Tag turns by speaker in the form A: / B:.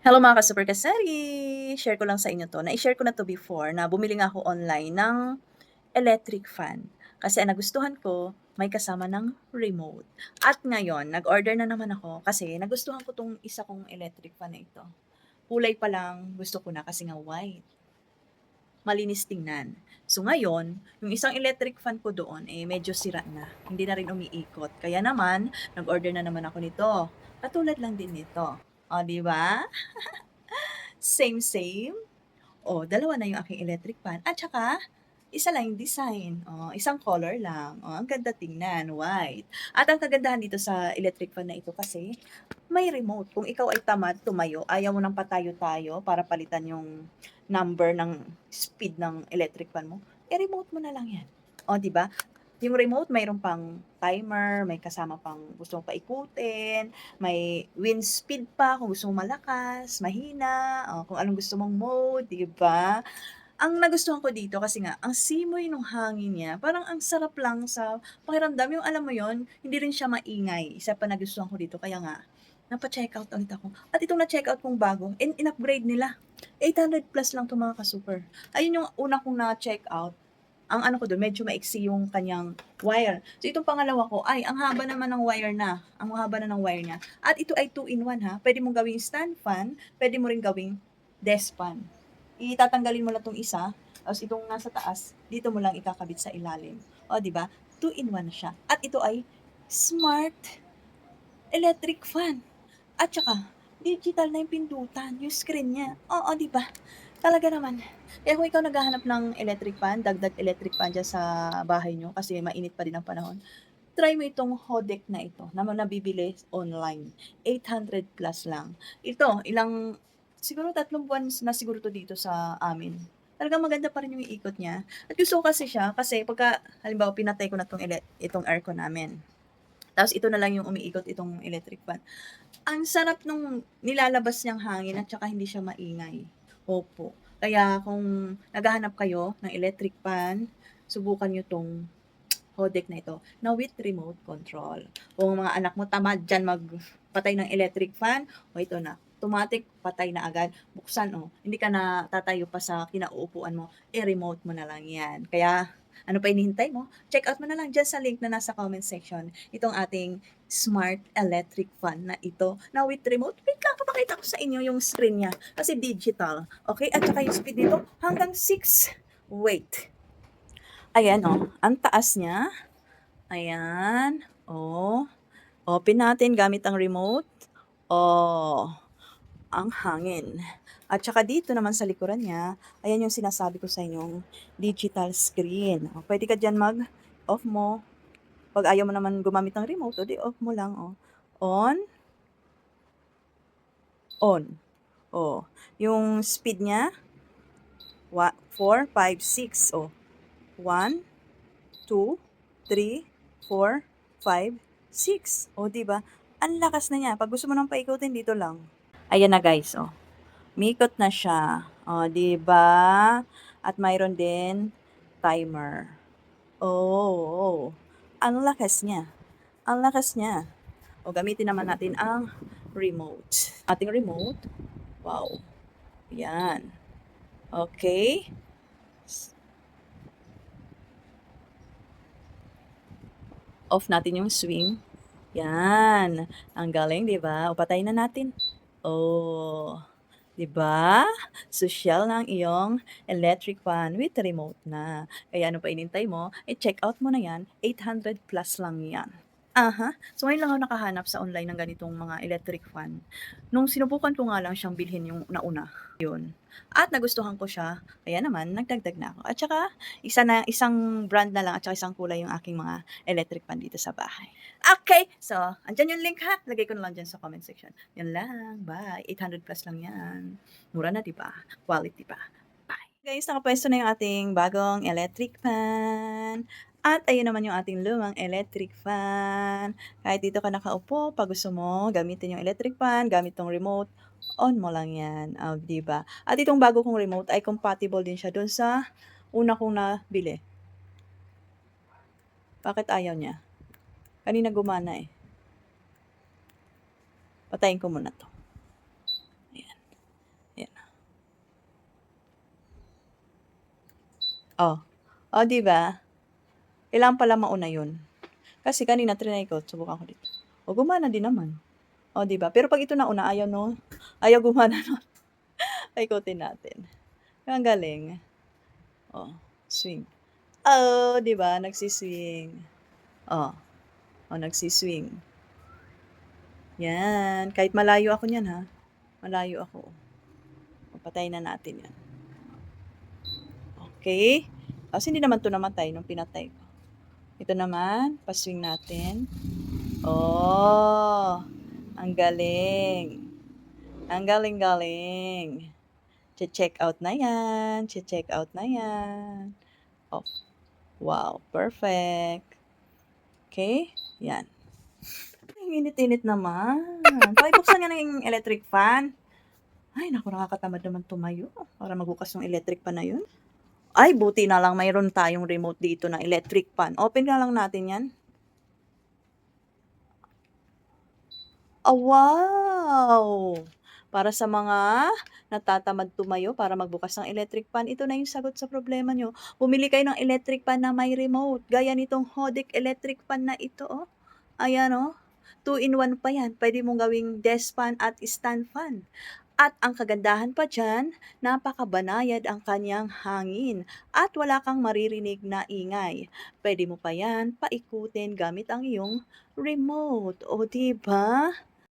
A: Hello mga ka-super kasari! Share ko lang sa inyo 'to. Na-i-share ko na 'to before na bumili nga ako online ng electric fan. Kasi ang nagustuhan ko, may kasama ng remote. At ngayon, nag-order na naman ako kasi nagustuhan ko 'tong isa kong electric fan na ito. Kulay pa lang gusto ko na kasi nga white. Malinis tingnan. So ngayon, yung isang electric fan ko doon, eh medyo sira na. Hindi na rin umiikot. Kaya naman, nag-order na naman ako nito. Katulad lang din nito. O, di ba? Same, same. O, dalawa na yung aking electric fan. At saka, isa lang yung design. O, isang color lang. O, ang ganda tingnan, white. At ang kagandahan dito sa electric fan na ito kasi, may remote. Kung ikaw ay tamad tumayo, ayaw mo nang patayo-tayo para palitan yung number ng speed ng electric fan mo, eh remote mo na lang yan. O, di ba? Yung remote, mayroon pang timer, may kasama pang gusto mong paikutin, may wind speed pa kung gusto mong malakas, mahina, o kung anong gusto mong mode, di ba? Ang nagustuhan ko dito kasi nga, ang simoy ng hangin niya, parang ang sarap lang sa pakiramdam. Yung alam mo yon hindi rin siya maingay. Isa pa nagustuhan ko dito. Kaya nga, napa-checkout ulit ako. At itong na-checkout kong bago, in, in-upgrade nila. 800 plus lang to mga ka-super. Ayun yung una kong na-checkout. Ang ano ko doon, medyo maiksi yung kanyang wire. So itong pangalawa ko, ay, ang haba naman ng wire na. Ang haba na ng wire niya. At ito ay 2-in-1 ha. Pwede mong gawing stand fan, pwede mo rin gawing desk fan. Itatanggalin mo lang itong isa, tapos itong nasa taas, dito mo lang ikakabit sa ilalim. O, di ba? 2-in-1 siya. At ito ay smart electric fan. At saka, digital na yung pindutan, yung screen niya. Oo, di ba? Talaga naman. Kaya kung ikaw naghahanap ng electric fan, dagdag electric fan dyan sa bahay nyo kasi mainit pa din ang panahon, try mo itong Hodek na ito na nabibili online. 800 plus lang. Ito, ilang, siguro tatlong buwan na siguro to dito sa amin. Talagang maganda pa rin yung ikot niya. At gusto ko kasi siya kasi pagka, halimbawa, pinatay ko na itong, ele- itong aircon namin. Tapos ito na lang yung umiikot itong electric fan. Ang sarap nung nilalabas niyang hangin at saka hindi siya maingay. Opo. Kaya kung naghahanap kayo ng electric fan, subukan nyo tong Hodek na ito na with remote control. Kung mga anak mo tamad dyan magpatay ng electric fan, o ito na, automatic patay na agad. Buksan oh, hindi ka na tatayo pa sa kinauupuan mo, i-remote mo na lang yan. Kaya ano pa inihintay mo? Check out mo na lang dyan sa link na nasa comment section. Itong ating smart electric fan na ito na with remote. Wait lang, papakita ko sa inyo yung screen niya. Kasi digital. Okay? At saka yung speed nito hanggang 6. Wait. Ayan oh, ang taas niya. Ayan. Oh. Open natin gamit ang remote. Oh. Ang hangin. At saka dito naman sa likuran niya, ayan yung sinasabi ko sa inyong digital screen. O, pwede ka dyan mag-off mo. Pag ayaw mo naman gumamit ng remote, o di off mo lang. O. On. On. O. Yung speed niya, 4, 5, 6. O. 1, 2, 3, 4, 5, 6. O, di ba? Ang lakas na niya. Pag gusto mo nang paikutin, dito lang. Ayan na guys, oh. Mikot na siya. O, di ba? At mayroon din timer. Oh, oh. Ang lakas niya. Ang lakas niya. O, gamitin naman natin ang remote. Ating remote. Wow. Yan. Okay. Off natin yung swing. Yan. Ang galing, di ba? O, patayin na natin. Oh. 'Di ba? Sosyal na ang iyong electric fan with remote na. Kaya ano pa inintay mo, i-check out mo na 'yan, 800 plus lang 'yan. Aha. So ngayon lang ako nakahanap sa online ng ganitong mga electric fan. Nung sinubukan ko nga lang siyang bilhin yung nauna, yun. At nagustuhan ko siya, kaya naman nagdagdag na ako. At saka isa na isang brand na lang at saka isang kulay yung aking mga electric fan dito sa bahay. Okay, so andyan yung link ha. Lagay ko na lang dyan sa comment section. Yan lang, bye. 800 plus lang yan. Mura na, di ba? Quality pa. Bye. Guys, nakapwesto na yung ating bagong electric fan. At ayun naman yung ating lumang electric fan. Kahit dito ka nakaupo, pag gusto mo, gamitin yung electric fan, gamit tong remote, on mo lang yan. Uh, di ba? At itong bago kong remote ay compatible din siya dun sa una kong nabili. Bakit ayaw niya? Kanina gumana eh. Patayin ko muna to. Ayan. Ayan. Oh. Oh, di ba? Kailangan pala mauna 'yun. Kasi kanina triny ko, subukan ko dito. Oh, gumana din naman. Oh, 'di ba? Pero 'pag ito nauna ayaw 'no, ayaw gumana nun. Paikutin natin. Ang galing. Oh, swing. Oh, 'di ba nagsi-swing. Oh, oh nagsi-swing. Yan, kahit malayo ako niyan ha, malayo ako. Oh, patayin na natin 'yan. Okey, kasi hindi naman 'to namatay nung pinatay ko. Ito naman, pa-swing natin. Oh, ang galing. Ang galing-galing. Che-check out na 'yan, che-check out na 'yan. Oh, wow, perfect. Okey, 'yan. Ang init-init naman. Pakibuksan nga yung electric fan. Ay naku, nakakatamad naman tumayo para magbukas ng electric fan na 'yun. Ay, buti na lang mayroon tayong remote dito na electric fan. Open na lang natin 'yan. Ah, wow! Para sa mga natatamad tumayo para magbukas ng electric fan, ito na yung sagot sa problema niyo. Bumili kayo ng electric fan na may remote, gaya nitong Hodic electric fan na ito, oh. Ayan, oh, 2 in 1 pa 'yan. Puwede mong gawing desk fan at stand fan. At ang kagandahan pa diyan, napakabanayad ang kaniyang hangin at wala kang maririnig na ingay. Puwede mo pa 'yan paikutin gamit ang iyong remote, oh 'di ba?